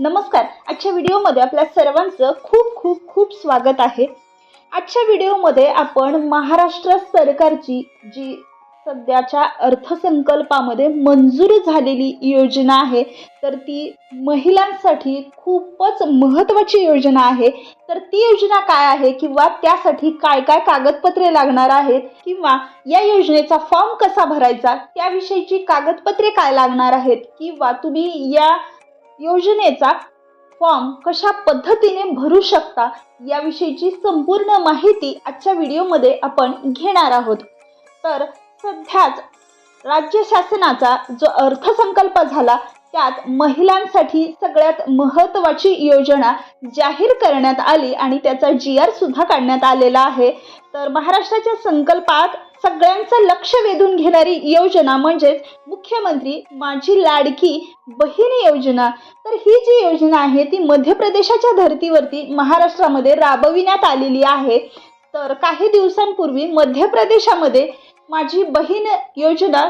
नमस्कार. आजच्या व्हिडिओमध्ये आपल्या सर्वांचं खूप खूप खूप स्वागत आहे. आजच्या व्हिडिओमध्ये आपण महाराष्ट्र सरकारची जी सध्याच्या अर्थसंकल्पामध्ये मंजूर झालेली योजना आहे तर ती महिलांसाठी खूपच महत्त्वाची योजना आहे. तर ती योजना काय आहे किंवा त्यासाठी काय काय कागदपत्रे लागणार आहेत किंवा या योजनेचा फॉर्म कसा भरायचा त्याविषयीची कागदपत्रे काय लागणार आहेत किंवा तुम्ही या योजनेचा फॉर्म कशा पद्धतीने भरू शकता याविषयीची संपूर्ण माहिती आजच्या व्हिडिओमध्ये आपण घेणार आहोत. तर सध्याच राज्य शासनाचा जो अर्थसंकल्प झाला त्यात महिलांसाठी सगळ्यात महत्त्वाची योजना जाहीर करण्यात आली आणि त्याचा जी आर सुद्धा काढण्यात आलेला आहे. तर महाराष्ट्राच्या संकल्पात सगळ्यांचं लक्ष वेधून घेणारी योजना म्हणजेच मुख्यमंत्री माझी लाडकी बहीण योजना. तर ही जी योजना आहे ती मध्य प्रदेशाच्या धर्तीवरती महाराष्ट्रामध्ये राबविण्यात आलेली आहे. तर काही दिवसांपूर्वी मध्य प्रदेशामध्ये माझी बहीण योजना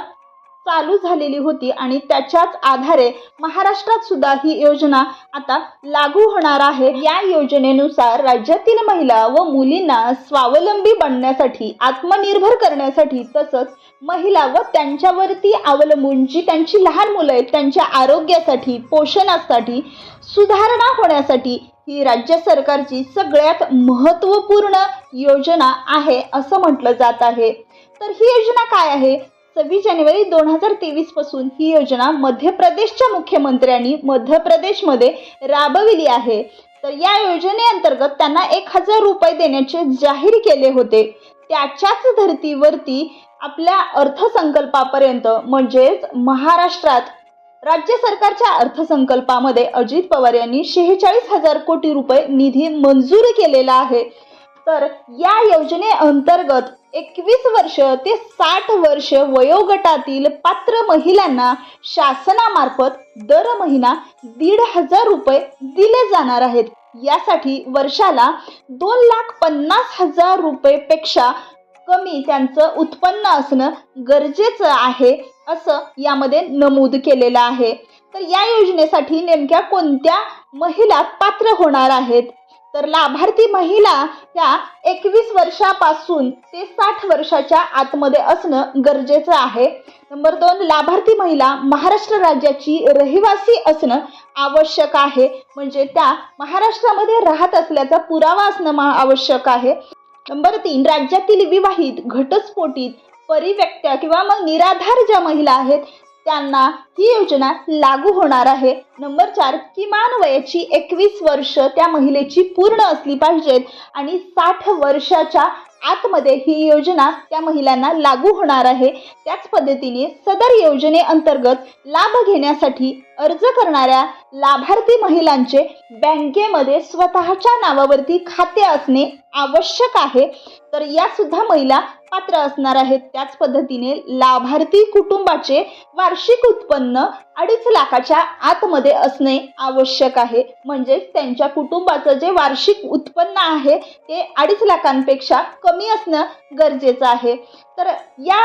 चालू झालेली होती आणि त्याच्याच आधारे महाराष्ट्रात सुद्धा ही योजना आता लागू होणार आहे. या योजनेनुसार राज्यातील महिला व मुलींना स्वावलंबी बनण्यासाठी आत्मनिर्भर करण्यासाठी तसंच महिला व त्यांच्यावरती अवलंबून जी त्यांची लहान मुलं आहेत त्यांच्या आरोग्यासाठी पोषणासाठी सुधारणा होण्यासाठी ही राज्य सरकारची सगळ्यात महत्त्वपूर्ण योजना आहे असं म्हटलं जात आहे. तर ही योजना काय आहे? सव्वीस जानेवारी दोन हजार तेवीसपासून ही योजना मध्य प्रदेशच्या मुख्यमंत्र्यांनी मध्य प्रदेशमध्ये राबविली आहे. तर या योजनेअंतर्गत त्यांना एक हजार रुपये देण्याचे जाहीर केले होते. त्याच्याच धर्तीवरती आपल्या अर्थसंकल्पापर्यंत म्हणजेच महाराष्ट्रात राज्य सरकारच्या अर्थसंकल्पामध्ये अजित पवार यांनी शेहेचाळीस हजार कोटी रुपये निधी मंजूर केलेला आहे. तर या योजनेअंतर्गत एकवीस वर्ष ते साठ वर्ष वयोगटातील पात्र महिलांना शासनामार्फत दर महिना दीड हजार रुपये दिले जाणार आहेत. यासाठी वर्षाला दोन लाख पन्नास हजार रुपयेपेक्षा कमी त्यांचं उत्पन्न असणं गरजेचं आहे असं यामध्ये नमूद केलेलं आहे. तर या योजनेसाठी नेमक्या कोणत्या महिला पात्र होणार आहेत? तर लाभार्थी महिला त्या एकवीस वर्षापासून ते साठ वर्षाच्या आतमध्ये असणं गरजेचं आहे. नंबर दोन लाभार्थी महिला महाराष्ट्र राज्याची रहिवासी असणं आवश्यक आहे. म्हणजे त्या महाराष्ट्रामध्ये राहत असल्याचा पुरावा असणं आवश्यक आहे. नंबर तीन राज्यातील विवाहित घटस्फोटीत परिव्यक्त्या किंवा मग निराधार ज्या महिला आहेत त्यांना ही योजना लागू होणार आहे. नंबर चार किमान वयाची एकवीस वर्ष त्या महिलेची पूर्ण असली पाहिजेत आणि साठ वर्षाच्या आतमध्ये ही योजना त्या महिलांना लागू होणार आहे. त्याच पद्धतीने सदर योजनेअंतर्गत लाभ घेण्यासाठी अर्ज करणाऱ्या लाभार्थी महिलांचे बँकेमध्ये स्वतःच्या नावावरती खाते असणे आवश्यक आहे. तर या सुद्धा महिला पात्र असणार आहेत. त्याच पद्धतीने लाभार्थी कुटुंबाचे वार्षिक उत्पन्न अडीच लाखाच्या आतमध्ये असणे आवश्यक आहे. म्हणजेच त्यांच्या कुटुंबाचं जे वार्षिक उत्पन्न आहे ते अडीच लाखांपेक्षा कमी असणं गरजेचं आहे. तर या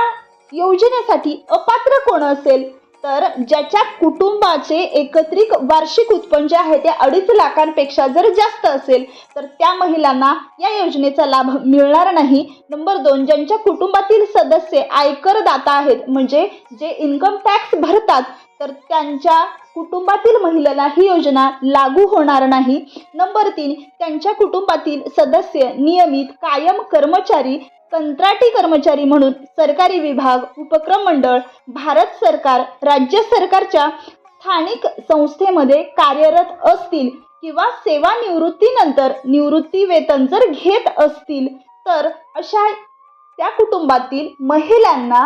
योजनेसाठी अपात्र कोण असेल? तर ज्याच्या कुटुंबाचे एकत्रित वार्षिक उत्पन्न जे आहे ते अडीच लाखांपेक्षा जर जास्त असेल तर त्या महिलांना या योजनेचा लाभ मिळणार नाही. नंबर दोन ज्यांच्या कुटुंबातील सदस्य आयकरदाता आहेत म्हणजे जे इन्कम टॅक्स भरतात तर त्यांच्या कुटुंबातील महिलेला ही योजना लागू होणार नाही. नंबर तीन त्यांच्या कुटुंबातील सदस्य नियमित कायम कर्मचारी कंत्राटी कर्मचारी म्हणून सरकारी विभाग उपक्रम मंडळ भारत सरकार राज्य सरकारच्या स्थानिक संस्थेमध्ये कार्यरत असतील किंवा सेवानिवृत्तीनंतर निवृत्ती वेतन जर घेत असतील तर अशा त्या कुटुंबातील महिलांना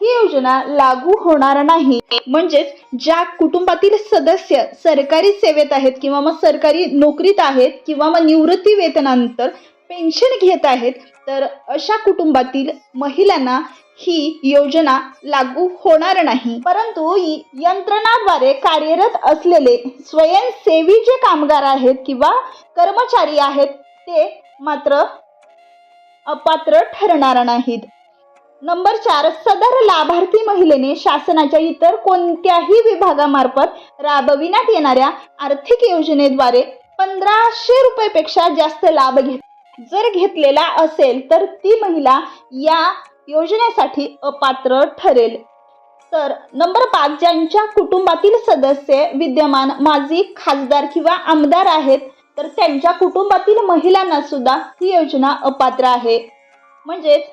ही योजना लागू होणार नाही. म्हणजेच ज्या कुटुंबातील सदस्य सरकारी सेवेत आहेत किंवा मग सरकारी नोकरीत आहेत किंवा मग निवृत्ती वेतनानंतर पेन्शन घेत आहेत तर अशा कुटुंबातील महिलांना ही योजना लागू होणार नाही. परंतु यंत्रणाद्वारे कार्यरत असलेले स्वयंसेवी जे कामगार आहेत किंवा कर्मचारी आहेत ते मात्र अपात्र ठरणार नाहीत. नंबर चार सदर लाभार्थी महिलेने शासनाच्या इतर कोणत्याही विभागामार्फत राबविण्यात येणाऱ्या आर्थिक योजनेद्वारे पंधराशे रुपयेपेक्षा जास्त लाभ घेत जर घेतलेला असेल तर ती महिला या योजनेसाठी अपात्र ठरेल. तर नंबर पाच ज्यांच्या कुटुंबातील सदस्य विद्यमान माजी खासदार किंवा आमदार आहेत तर त्यांच्या कुटुंबातील महिलांना सुद्धा ही योजना अपात्र आहे. म्हणजेच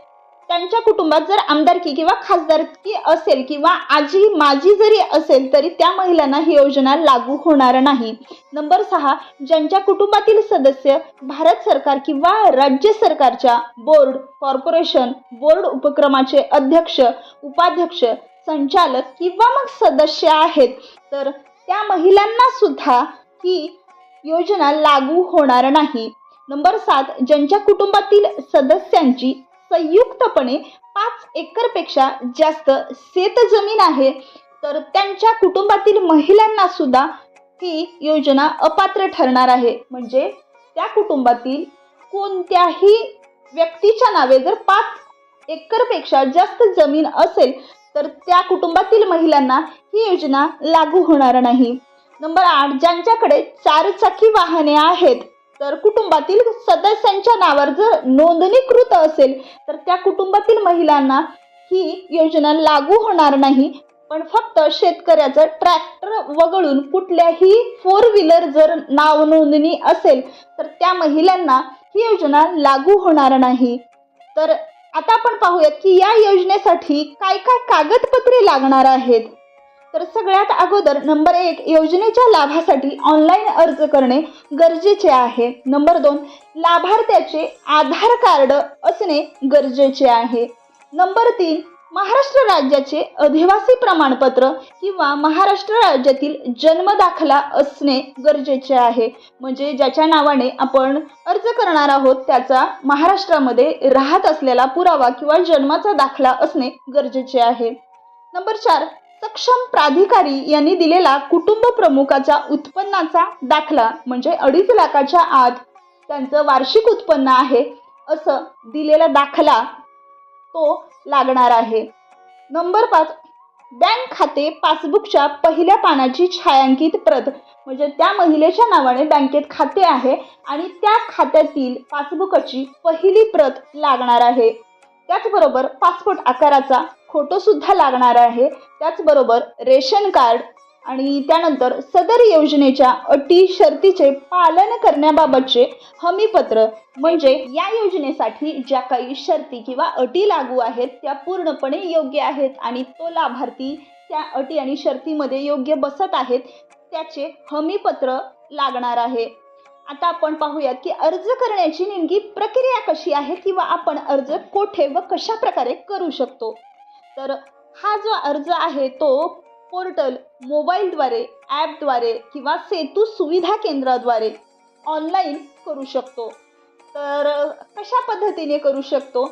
त्यांच्या कुटुंबात जर आमदारकी किंवा खासदारकी असेल किंवा आजी माजी जरी असेल तरी त्या महिलांना ही योजना लागू होणार नाही. नंबर सहा ज्यांच्या कुटुंबातील सदस्य भारत सरकार किंवा राज्य सरकारच्या बोर्ड कॉर्पोरेशन बोर्ड उपक्रमाचे अध्यक्ष उपाध्यक्ष संचालक किंवा मग सदस्य आहेत तर त्या महिलांना सुद्धा ही योजना लागू होणार नाही. नंबर सात ज्यांच्या कुटुंबातील सदस्यांची संयुक्तपणे पाच एकरपेक्षा जास्त शेतजमीन आहे. तर त्यांच्या कुटुंबातील महिलांना सुद्धा ती योजना अपात्र ठरणार आहे. म्हणजे त्या कुटुंबातील कोणत्याही व्यक्तीच्या नावे जर पाच एकरपेक्षा जास्त जमीन असेल तर त्या कुटुंबातील महिलांना ही योजना लागू होणार नाही. नंबर आठ ज्यांच्याकडे चारचाकी वाहने आहेत तर कुटुंबातील सदस्यांच्या नावावर जर नोंदणीकृत असेल तर त्या कुटुंबातील महिलांना ही योजना लागू होणार नाही. पण फक्त शेतकऱ्याचं ट्रॅक्टर वगळून कुठल्याही फोर व्हीलर जर नाव नोंदणी असेल तर त्या महिलांना ही योजना लागू होणार नाही. तर आता आपण पाहूयात की या योजनेसाठी काय काय कागदपत्रे लागणार आहेत. तर सगळ्यात अगोदर नंबर एक योजनेच्या लाभासाठी ऑनलाईन अर्ज करणे गरजेचे आहे. नंबर दोन लाभार्थ्याचे आधार कार्ड असणे गरजेचे आहे. नंबर तीन महाराष्ट्र राज्याचे अधिवासी प्रमाणपत्र किंवा महाराष्ट्र राज्यातील जन्मदाखला असणे गरजेचे आहे. म्हणजे ज्याच्या नावाने आपण अर्ज करणार आहोत त्याचा महाराष्ट्रामध्ये राहत असलेला पुरावा किंवा जन्माचा दाखला असणे गरजेचे आहे. नंबर चार सक्षम प्राधिकारी यांनी दिलेला कुटुंब प्रमुखाचा उत्पन्नाचा दाखला म्हणजे अडीच लाखाच्या आत त्यांचं वार्षिक उत्पन्न आहे असं दिलेला दाखला तो लागणार आहे. नंबर पाच बँक खाते पासबुकच्या पहिल्या पानाची छायांकित प्रत म्हणजे त्या महिलेच्या नावाने बँकेत खाते आहे आणि त्या खात्यातील पासबुकाची पहिली प्रत लागणार आहे. त्याचबरोबर पासपोर्ट आकाराचा फोटो सुद्धा लागणार आहे. त्याचबरोबर रेशन कार्ड आणि त्यानंतर सदर योजनेच्या अटी शर्तीचे पालन करण्याबाबतचे हमीपत्र म्हणजे या योजनेसाठी ज्या काही शर्ती किंवा अटी लागू आहेत त्या पूर्णपणे योग्य आहेत आणि तो लाभार्थी त्या अटी आणि शर्तीमध्ये योग्य बसत आहेत त्याचे हमीपत्र लागणार आहे. आता आपण पाहूयात की अर्ज करण्याची नेमकी प्रक्रिया कशी आहे किंवा आपण अर्ज कोठे व कशा प्रकारे करू शकतो? तर हा जो अर्ज आहे तो पोर्टल मोबाईलद्वारे ॲपद्वारे किंवा सेतू सुविधा केंद्राद्वारे ऑनलाईन करू शकतो. तर कशा पद्धतीने करू शकतो?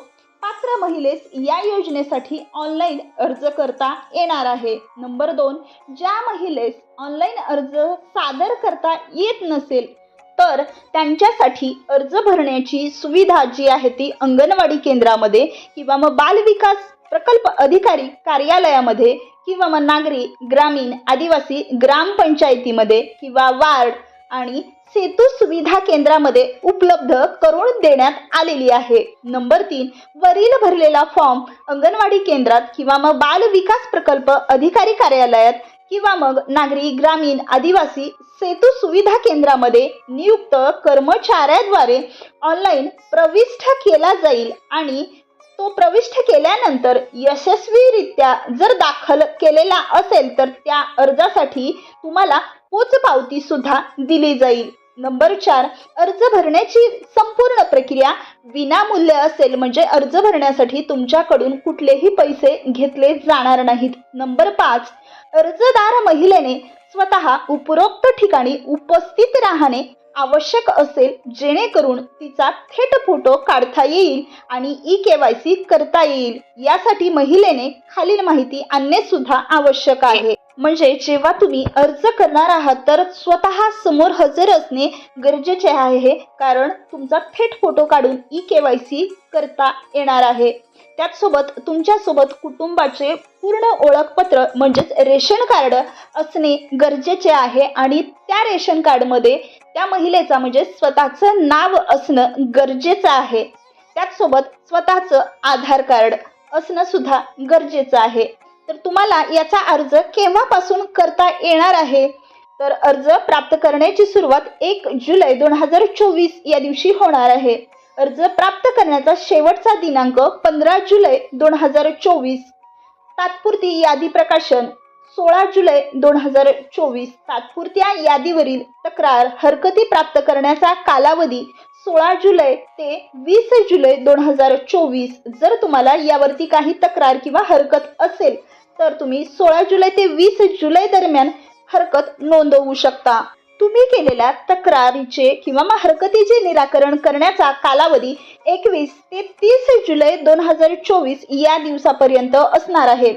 पात्र महिलेस या योजनेसाठी ऑनलाईन अर्ज करता येणार आहे. नंबर दोन ज्या महिलेस ऑनलाईन अर्ज सादर करता येत नसेल तर त्यांच्यासाठी अर्ज भरण्याची सुविधा जी आहे ती अंगणवाडी केंद्रामध्ये किंवा मग बालविकास प्रकल्प अधिकारी कार्यालयामध्ये किंवा मग नागरी ग्रामीण आदिवासी ग्रामपंचायतीमध्ये किंवा वार्ड आणि सेतू सुविधा केंद्रामध्ये उपलब्ध करून देण्यात आलेली आहे. नंबर तीन वरील भरलेला फॉर्म अंगणवाडी केंद्रात किंवा मग बाल विकास प्रकल्प अधिकारी कार्यालयात किंवा मग नागरी ग्रामीण आदिवासी सेतू सुविधा केंद्रामध्ये नियुक्त कर्मचाऱ्याद्वारे ऑनलाईन प्रविष्ट केला जाईल आणि तो प्रविष्ट केल्यानंतर यशस्वीरित्या जर दाखल केलेला असेल तर त्या अर्जासाठी तुम्हाला पोचपावती सुद्धा दिली जाईल. नंबर चार अर्ज भरण्याची संपूर्ण प्रक्रिया विनामूल्य असेल म्हणजे अर्ज भरण्यासाठी तुमच्याकडून कुठलेही पैसे घेतले जाणार नाहीत. नंबर पाच अर्जदार महिलेने स्वतः उपरोक्त ठिकाणी उपस्थित राहणे आवश्यक असेल जेणेकरून तिचा थेट फोटो काढता येईल आणि ई के वाय सी करता येईल. यासाठी महिलेने खालील माहिती आणणे सुद्धा आवश्यक आहे. म्हणजे जेव्हा तुम्ही अर्ज करणार आहात तर स्वतः समोर हजर असणे गरजेचे आहे कारण तुमचा थेट फोटो काढून ई के वाय सी करता येणार आहे. त्याचसोबत तुमच्यासोबत कुटुंबाचे पूर्ण ओळखपत्र म्हणजेच रेशन कार्ड असणे गरजेचे आहे आणि त्या रेशन कार्डमध्ये त्या महिलेचा म्हणजे स्वतःचं नाव असणं गरजेचं आहे. त्याचसोबत स्वतःचं आधार कार्ड असणं सुद्धा गरजेचं आहे. तर तुम्हाला याचा अर्ज केव्हापासून करता येणार आहे? तर अर्ज प्राप्त करण्याची सुरुवात एक जुलै दोन हजार चोवीस या दिवशी होणार आहे. अर्ज प्राप्त करण्याचा शेवटचा दिनांक पंधरा जुलै दोन हजार चोवीस. तात्पुरती यादी प्रकाशन सोळा जुलै दोन हजार चोवीस तात्पुरत्या यादीवरील तक्रार हरकती प्राप्त करण्याचा कालावधी सोळा जुलै ते वीस जुलै दोन हजार चोवीस. जर तुम्हाला यावरती काही तक्रार किंवा हरकत असेल तर तुम्ही सोळा जुलै ते वीस जुलै दरम्यान हरकत नोंदवू शकता. तुम्ही केलेल्या तक्रारीचे किंवा मग हरकतीचे निराकरण करण्याचा कालावधी एकवीस ते तीस जुलै दोन हजार चोवीस या दिवसापर्यंत असणार आहे.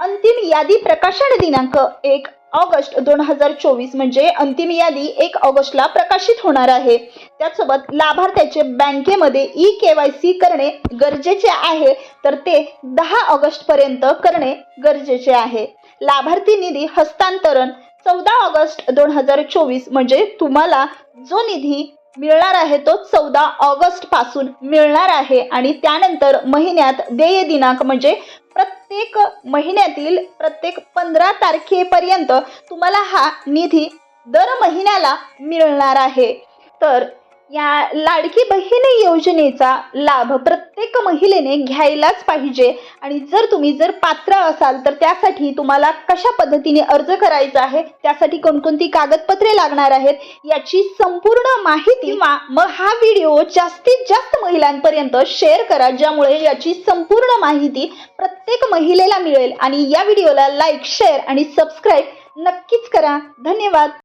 अंतिम यादी प्रकाशन दिनांक एक ऑगस्ट दोन हजार चोवीस म्हणजे अंतिम यादी एक ऑगस्टला प्रकाशित होणार आहे. त्यासोबत लाभार्थ्याचे बँकेमध्ये ई के वाय सी करणे गरजेचे आहे तर ते दहा ऑगस्टपर्यंत करणे गरजेचे आहे. लाभार्थी निधी हस्तांतरण चौदा ऑगस्ट दोन हजार चोवीस म्हणजे तुम्हाला जो निधी मिळणार आहे तो चौदा ऑगस्टपासून मिळणार आहे आणि त्यानंतर महिन्यात देय दिनांक म्हणजे प्रत्येक प्रत्येक महिन्यातील प्रत्येक पंधरा तारखेपर्यंत तुम्हाला हा निधी दर महिन्याला मिळणार आहे. तर या लाडकी बहीण योजनेचा लाभ प्रत्येक महिलेने घ्यायलाच पाहिजे. आणि जर तुम्ही जर पात्र असाल तर त्यासाठी तुम्हाला कशा पद्धतीने अर्ज करायचा आहे त्यासाठी कोणकोणती कागदपत्रे लागणार आहेत याची संपूर्ण माहिती मग हा व्हिडिओ जास्तीत जास्त महिलांपर्यंत शेअर करा ज्यामुळे याची संपूर्ण माहिती प्रत्येक महिलेला मिळेल. आणि या व्हिडिओला लाईक शेअर आणि सबस्क्राईब नक्कीच करा. धन्यवाद.